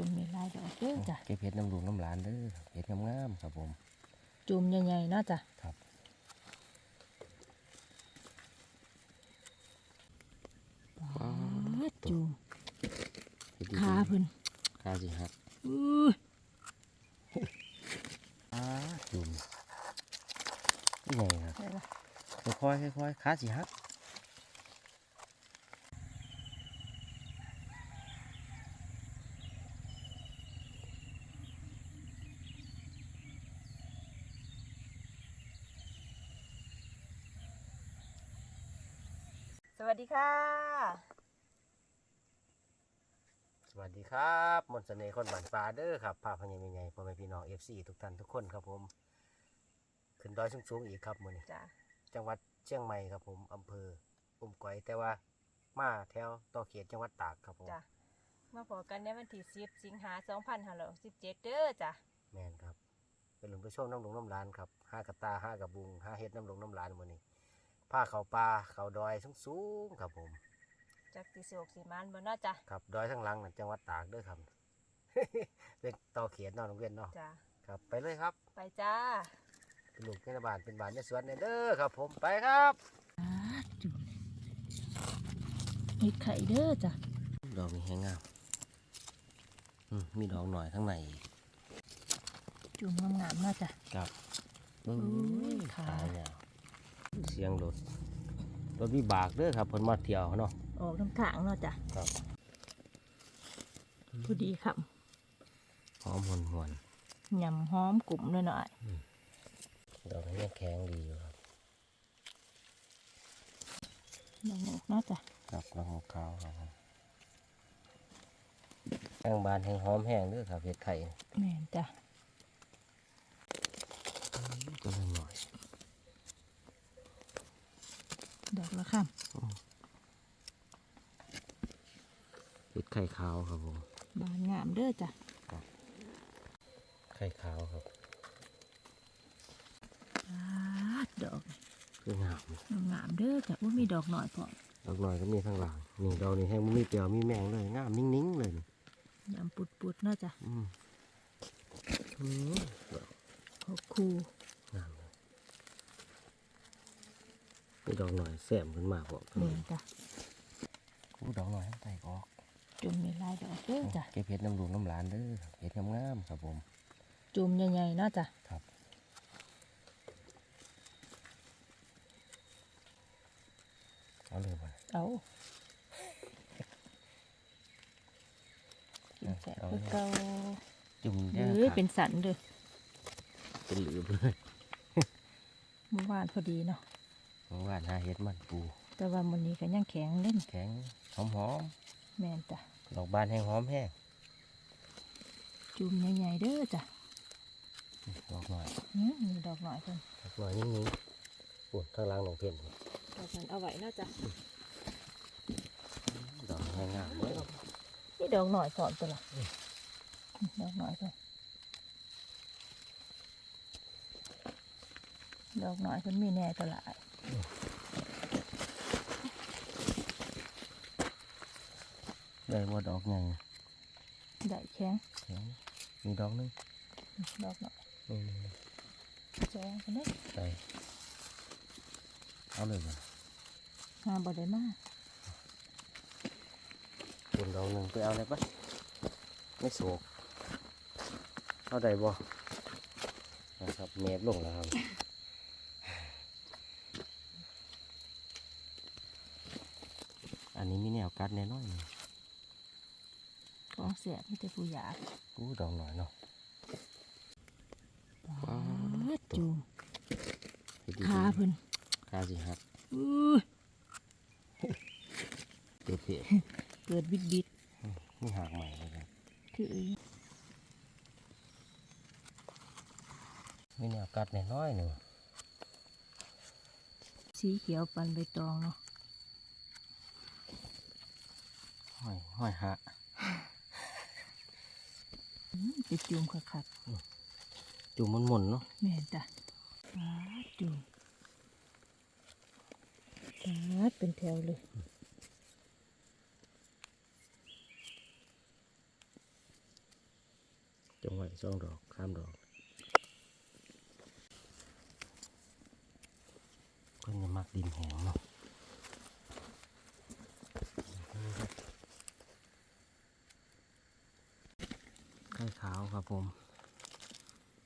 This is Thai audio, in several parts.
จุ่มในลายดอกเด้อจ้ะเก็บเห็ดน้ำหลวงน้ำหลานเด้อเห็ดงามๆครับผม จุ่มใหญ่ๆเนาะจ้ะครับป๊าดจุ่มเฮ็ดดีขาเพิ่นขาสิหักอู้ยขาจุ่มนี่ไงครับได้ละค่อยๆค่อยๆขาสิหัก สวัสดีค่ะ สวัสดีครับมนต์เสน่ห์คนบ้านฟ้าเด้อครับพาพญาใหญ่พ่อแม่พี่น้อง FC ทุกท่านทุกคนครับผม ขึ้นดอยสูงๆอีกครับมื้อนี้จ้ะจังหวัดเชียงใหม่ครับผมอำเภออุ้มก๋อยแต่ว่ามาแถวต่อเขตจังหวัดตากครับผมจ้ะมาพบกันในวันที่10สิงหา2567เด้อจ้ะแม่นครับเป็นหลุมประโชคน้ำหลงน้ำลานครับห้ากระตาห้ากระบุงห้าเฮ็ดน้ำหลงน้ำลานมื้อนี้ ผ้าเขาป่าเขาดอยสูงๆครับผม จากสิโศกสิมานบ่เนาะจ้ะครับดอยทั้งหลังน่ะจังหวัดตากเด้อครับเป็นต่อเขตเนอกโรงเรียนเนาะจ้ะครับไปเลยครับ ไปจ้าเป็นลูกในบ้านเป็นบ้านในสวนเนี่ยเด้อครับผมไปครับจุ่มเห็ดไข่เด้อจ้ะดอกนี้แห้งงามอืมมีดอกหน่อยข้างในอีกจุ่มงามๆเนาะจ้ะครับเบิ้งอุ้ยขาขาเนี่ย เสียงรถรถวิบากเด้อครับเพิ่นมาเที่ยวเนาะออกน้ำทางเนาะจ้ะครับพอดีครับหอมหวนหวนยำหอมกลุ่มหน่อยๆดอกนี้ยังแข็งดีอยู่ครับๆน้องเนาะจ้ะครับกระหอกขาวครับผมแห้งบานแห้งหอมแห้งเด้อครับเห็ดไข่แม่นจ้ะก็เลยหน่อย ดอกละค่ะเห็ดไข่ขาวครับผมบานงามเด้อจ้ะไข่ขาวครับปาดดอกคืองามงามเด้อจ้ะว่ามีดอกหน่อยพอดอกหน่อยก็มีข้างหลังนี่ดอกนี้แห้งบ่มีเปลียวมีแมงเลยงามนิ่งๆเลยนี่ยำปุดๆเนาะจ้ะอืมอืมดอกหกคู งามเลย นี่ดอกหน่อยแสมขึ้นมาพอแม่นจ้ะอู้ดอกหน่อยให้ไต่ออกจุ่มในลายดอกเด้อจ้ะเก็บเห็ดน้ำหลวงน้ำหลานเด้อเห็ดงามๆครับผม จุ่มใหญ่ๆเนาะจ้ะครับเอาเลยบ่เอากินแสบคือเก่าจุ่มเฮ้แย่ยเป็นสันเด้อเป็นหลืบเลยเมื่อวานพอดีเนาะ ของว่านหาเห็ดมันปู แต่ว่ามื้อนี้ก็ยังแข็งเล่นแข็งหอมหอมแม่นจ้ะๆดอกบานแห้งหอมแห้งจุ่มใหญ่ๆเด้อจ้ะดอกหน่อยอืมมีดอกหน่อยเพิ่นดอกหน่อยนิ่งๆปวดข้างล่างหนองเพ่นดอกนั้นเอาไว้เนาะจ้ะดอกแห้งงามเลยนี่ดอกหน่อยสอนตัวละดอกหน่อยเพิ่นดอกหน่อยเพิ่นมีแน่ตัวละ ได้ว่าดอกไงได้แข็งแข็งมีดอกหนึงดอกหน่อยนี่แจ้งกันเด้อๆใส่เอาเลยบ่หาบ่ได้มาเป็นดอกหนึ่งไปเอาเลยปะไม่โศกเอาได้บ่นะครับเมฟลงแล้วครับ อันนี้มีแนวกัดแน่นอนเลยของเสียมีแต่ผู้อยากกู้ดอกหน่อยเนาะปาดจูมเฮ็ดดีขาเพิ่นขาสิหักอู้ยเปียกเกิดบิดบิดๆนี่หักใหม่เลยครับๆคืออีมีแนวกัดแน่น้อยหนึ่งสีเขียวปันใบตองเนาะ ห้อยห้อยหักอืมไปจูมคักจุ่มมันหมุนๆเนาะๆแม่นจ้ะปาดจูมปาดเป็นแถวเลยงไว้สองดอกสามดอกเพิ่นจะมักดินแห้งเนาะไข่ ขาวครับ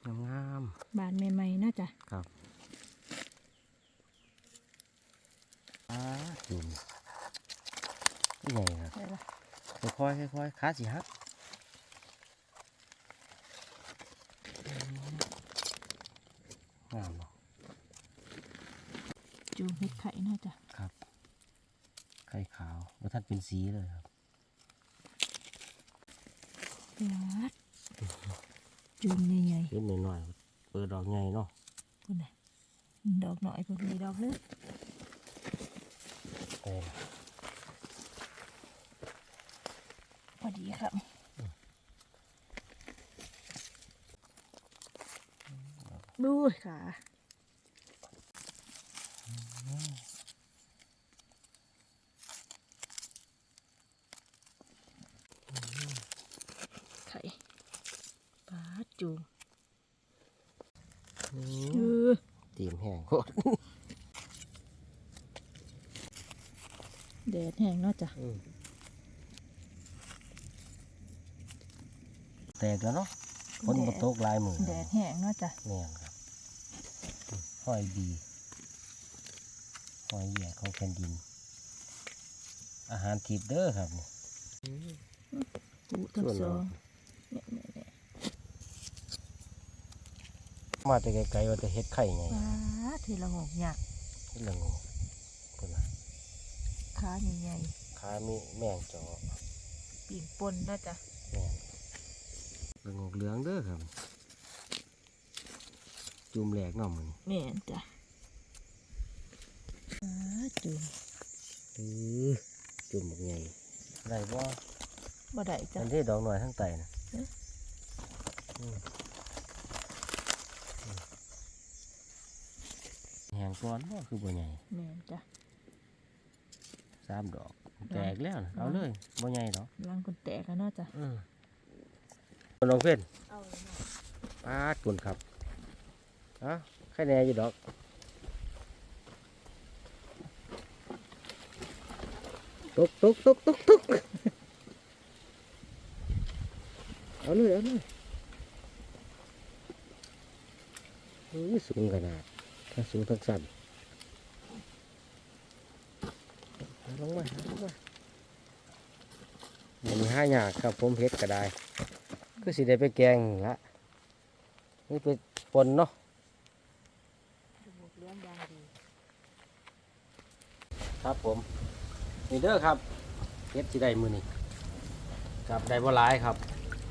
ผมงามบานใหม่ๆน่าจะๆครับอ่าจุ่มนี่ไงครับได้ละค่อยๆค่อยๆขาสิฮักงามเนาะจูเห็ดไข่น่าจะครับ ไข่ขาวว่าท่านเป็นสีเลยครับยัด จูมใหญ่เล็กหน่อยๆเปิดดอกใหญ่เนาะๆพุ่นน่ะดอกหน่อยพุ่นมีดอกนึงเต็มพอดีครับดูขาไข่ปลา จูมเออตีมแห้งโคตรแดดแห้งเนาะจ้ะแตกแล้วเนาะคนบนโต๊ะลายมือแดดแห้งเนาะจ้ะเนี่ยครับห้อยบีห้อยเหยียของแผ่นดิน อาหารทิพย์เด้อครับนี่ปูทั้งส่วนสเราองเนี่ยเนี่ยเนี่ย มาแต่ไกลๆว่าจะเฮ็ดไข่ไงปลาทีละงกหยักเฮ็ดละงูพุ่นน่ะขาใหญ่ขามีแมงจอๆปีนปนเนาะจ้ะแม่นละงูเหลืองเด้อครับ จุ่มแหลกเนาะมันแม่นจ้ะปลาจูมเออจุ่มบักใหญ่ได้บ่บ่ได้จ้ะอันที่ดอกหน่อยทั้งไตนะเอ๊ะ อืมอืมแหง ก้อนบ่คือบ่ใหญ่แม่นจ้ะสามดอก แตกแล้วนะเอาเลยบ่ใหญ่ดอกรังคนแตกแล้วเนาะจ้ะอืมน้องเพื่อนเอาเลยเนาะปาดกุนครับเอ้าแค่แน่อยู่ดอกตกตกตกตกตกเอาเลยเอาเลยอุ้ยสูงขนาด ทั้งสูงทั้งสั้นเอาลงมาเอาลงมามันมีห้าอย่างครับผมเฮ็ดก็ได้ก็สิได้ไปแกงนี่ละนี่ไปปนเนาะดูหมวกเลี้ยงยางดีครับผมนี่เด้อครับเฮ็ดสิได้มือนี่ครับได้บ่หลายครับ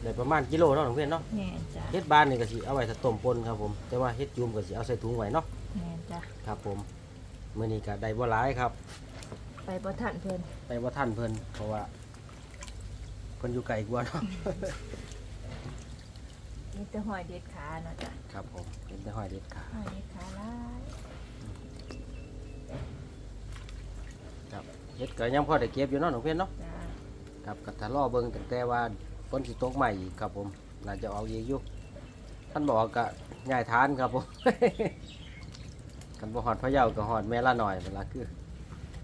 ได้ประมาณกิโลเนาะน้องเพื่อนเนาะแม่นจ้ะเฮ็ดบานนี่ก็สิเอาไว้ถ้าต้มปนครับผมแต่ว่าเฮ็ดจุ่มก็สิเอาใส่ถุงไว้เนาะแม่น จ้ะครับผมมื้อนี้ก็ได้บ่หลายครับ ไปบ่ทันเพิ่นไปบ่ทันเพิ่นเพราะว่าเพิ่นอยู่ไกลกว่าเนาะ มีแต่หอยเด็ดขาเนาะจ้ะครับผมเป็นแต่ห้อยเด็ดขาหอยเด็ดขาหลายครับเฮ็ดก็ยังพอได้เก็บอยู่เนาะน้องเพื่อนเนาะจ้ะครับก็ถ้ารอเบิ่งตั้งแต่ว่าฝนสิตกใหม่อีกครับผมน่าจะออกอีกอยู่ท่านบอกก็ย้ายฐานครับผม กันบ่ฮอดพะเยาก็ฮอดแม่ละหน่อยเวลาคือ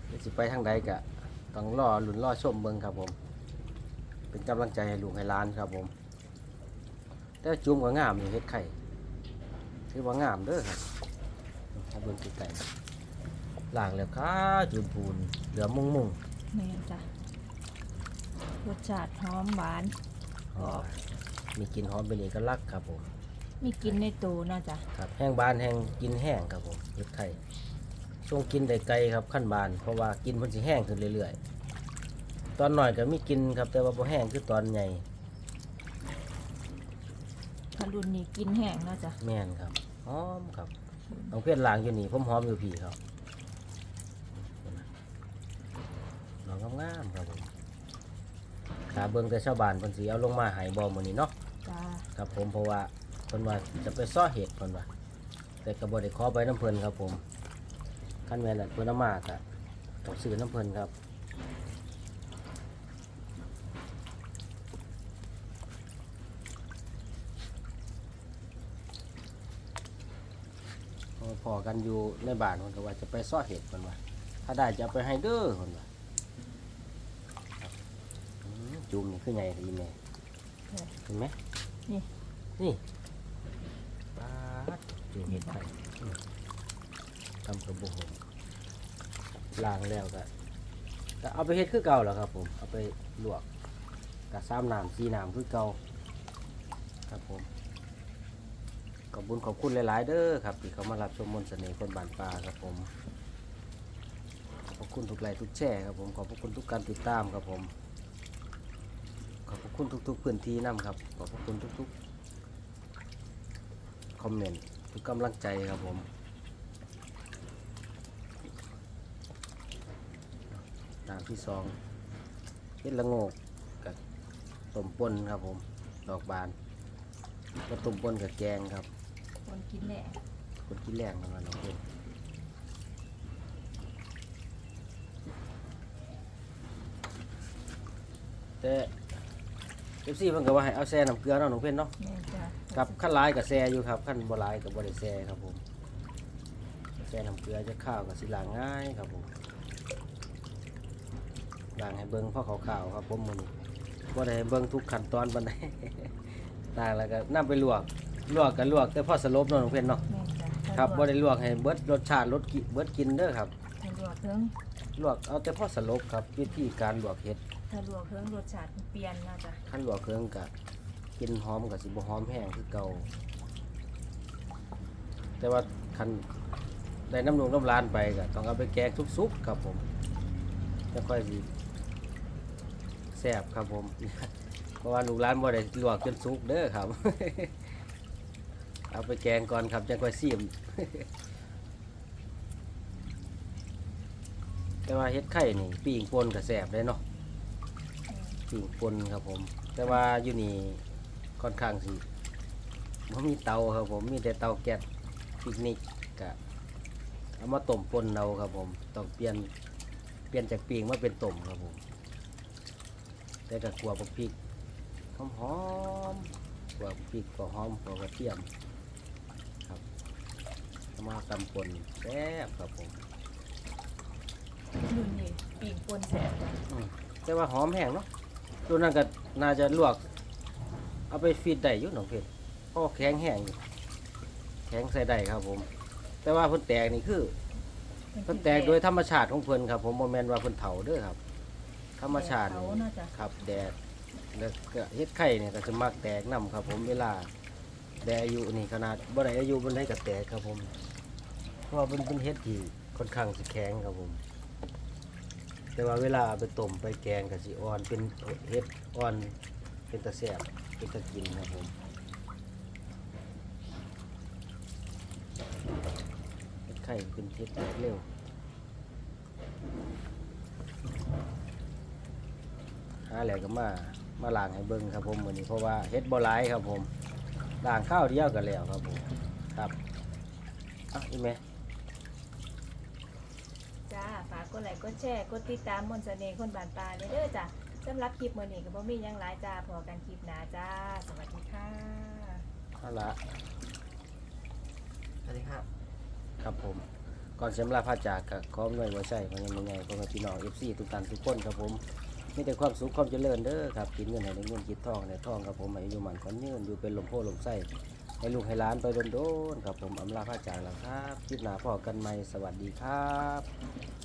เดี๋ยวสิไปทางใดก็ต้องรอลุ้นรอชมเบิ่งครับผม เป็นกำลังใจให้ลูกให้หล้านครับผมแต่ว่าจุ่มก็งามอยู่เฮ็ดไข่ถือว่างามเด้อครับเอาเบิ่งใกล้ๆล้างแล้วค่ะจุ่มปูนเหลือมุงมุงแม่นจ้ะรสชาติหอมหวานๆหอมมีกลิ่นหอมเป็นเอกลักษณ์ครับผม มีกินในตูเนาะจ้ะครับแห้งบานแห้งกินแห้งครับผมเห็ดไข่ช่วงกินได้ไกลครับขั้นบานเพราะว่ากินมันสิแห้งขึ้นเรื่อยๆ ตอนหน่อยก็มีกินครับแต่ว่าพอแห้งคือตอนใหญ่ถ้ารุ่นนี้กินแห้งเนาะจ้ะแม่นครับหอมครับน้องเพื่อนล้างอยู่นี่ผมหอมอยู่พี่ครับน้องงามๆครับผมขาเบิ่งแต่ชาวบ้านเพิ่นสิเอาลงมาใหายบ่มื้อนี้เนาะจ้า ครับผมเพราะว่า คนว่าจะไปซ่อเห็ดคนว่าแต่กระบอกได้ขอไปน้ำเพลินครับผมขั้นแม่นเพิ่นน้มากอะต้องซื้อน้ำเพลินครับพอกันอยู่ในบ้านคนว่าจะไปซ่อเห็ดคนว่าถ้าได้จะไปให้เด้อคนว่าจุ่มนี่คือไงทีแม่เห็นไหมนี่นี่ จุ่มเห็ดไข่ทำกระบอกล้างแล้วก็ก็เอาไปเฮ็ดคือเก่าแล้วครับผม เอาไปลวกกับซ้ำน้ำซีน้ำคือเก่าครับผม ขอบคุญขอบคุณหลายๆ เด้อครับที่เขามารับชมมนต์เสน่ห์คนบานปลาครับผม ขอบคุณทุกไลค์ทุกแชร์ครับผม ขอบคุณทุกการติดตามครับผม ขอบคุณทุกๆพื้นที่นํครับ ขอบคุณทุกๆ คอมเมนต์ ทุกกำลังใจครับผมตามที่สองเฮ็ดละโงกกับต้มป่นครับผม ดอกบานก็ต้มป่นกับแกงครับคนกินแหละคนที่แรงมันมาน้องเพื่อนแต่เอฟซีเพิ่นก็ว่าให้เอาแซ่น้ำเกลือเนาะน้องเพื่อนเนาะแม่จ้ะ กับขั้นร้ายกับแซ่อยู่ครับขั้นบ่ร้ายกับบ่ได้แซ่ครับผมแซ่น้ำเกลือจะข้าวกับสิล้างง่ายครับผมล้างให้เบิ่งพ่อขาวๆครับผมมื้อนี้บ่ได้ให้เบิ่งทุกขั้นตอนปานใดล้างแล้วก็นำไปลวกลวกก็ลวกแต่พอสลบเนาะน้องเพื่อนเนาะแม่จ้ะครับบ่ได้ลวกให้เบิดรสชาติรสกิเบิดกินเด้อครับถ้าลวกเพิ่งลวกเอาแต่พอสลบครับวิธีการลวกเห็ดถ้าลวกเพิ่งรสชาติมันเปลี่ยนนะจ้ะขั้นลวกเครื่องกะ กินหอมกับสิบหอมแห้งคือเก่าแต่ว่าคันได้น้ำนงน้ำลานไปก็ต้องเอาไปแกงซุปๆครับผมจะค่อยสิแซ่บครับผม เพราะว่าลูกร้านบ่ได้ลวกจนสุกเด้อครับ เอาไปแกงก่อนครับจะค่อยซีมแต่ว่าเฮ็ดไข่นี่ปีงปนก็แซ่บได้เนาะปิ่งปนครับผม แต่ว่าอยู่นี่ ค่อนข้างสิผมมีเตาครับผมมีแต่เตาแก๊สปิกนิกกะเอามาต้มปนเอาครับผมต้องเปลี่ยนเปลี่ยนจากปิ่งมาเป็นต้มครับผมแต่กับกัวบักพริกหอมหอมๆกัวบักพริกกัวหอมกัวกระเทียมครับเอามาตำปนแซ่บครับผมรุ่นนี้ปีกปนแสบจ้ะอืมแต่ว่าหอมแห้งเนาะตัวนั้นก็น่าจะลวก เอาไปฟีดได้อยู่หนองเพชรเพราะว่าแข็งแห้งอยู่แข็งใส่ได้ครับผม แต่ว่าเพิ่นแตกนี่คือเพิ่นแตกโดยธรรมชาติของเพิ่นครับ ผมโมแมนว่าเพิ่นเถาเด้อครับ ธรรมชาติเขานี่น่าจะ ครับแดดแล้วก็เฮ็ดไข่เนี่ยก็จะมักแตกนํครับ ผมเวลาแดดอายุนี่ขนาดบ่ได้อายุมันได้ก็แตกครับผมเพราะว่ามันเป็นเฮ็ดที่ค่อนข้างสิแข็งครับผม แต่ว่าเวลาเอาไปต้มไปแกงก็สิอ่อนเป็นเฮ็ดอ่อนเป็นตะแซ่บ เป็นตะกินครับผมไข่เป็นเฮ็ดแตกเร็วหาแล้วก็มา มาล้างให้เบิ่งครับผมมื้อนี้เพราะว่าเฮ็ดบ่หลายครับผมล้างข้าวเดียวก็แล้วครับผมครับอะอีแม่จ้าฝากกดไลค์กดแชร์กดติดตามมนต์เสน่ห์คนบานปลาเด้อจ้ะ สำหรับคลิปมื้อนี้ก็บ่มีหยังหลายจ้าพอกันคลิปหน้าจ้า สวัสดีค่ะเอาละสวัสดีครับ ครับผม ก่อนเสียมลาพาจากกับขอมหน่วยหัวใจพยังยังไงพ่อแม่พี่น้องเอฟซีทุกท่านทุกคนครับผมมีแต่ความสุขความเจริญเด้อครับกินเงินให้ได้เงินกินทองในทองครับผมให้อยู่หมันขอนยืนอยู่เป็นลมโพลมไส้ให้ลูกให้หล้านไปโดนๆครับผมอำลาพาจากแล้วครับคลิปหน้าพ่อกันใหม่สวัสดีครับ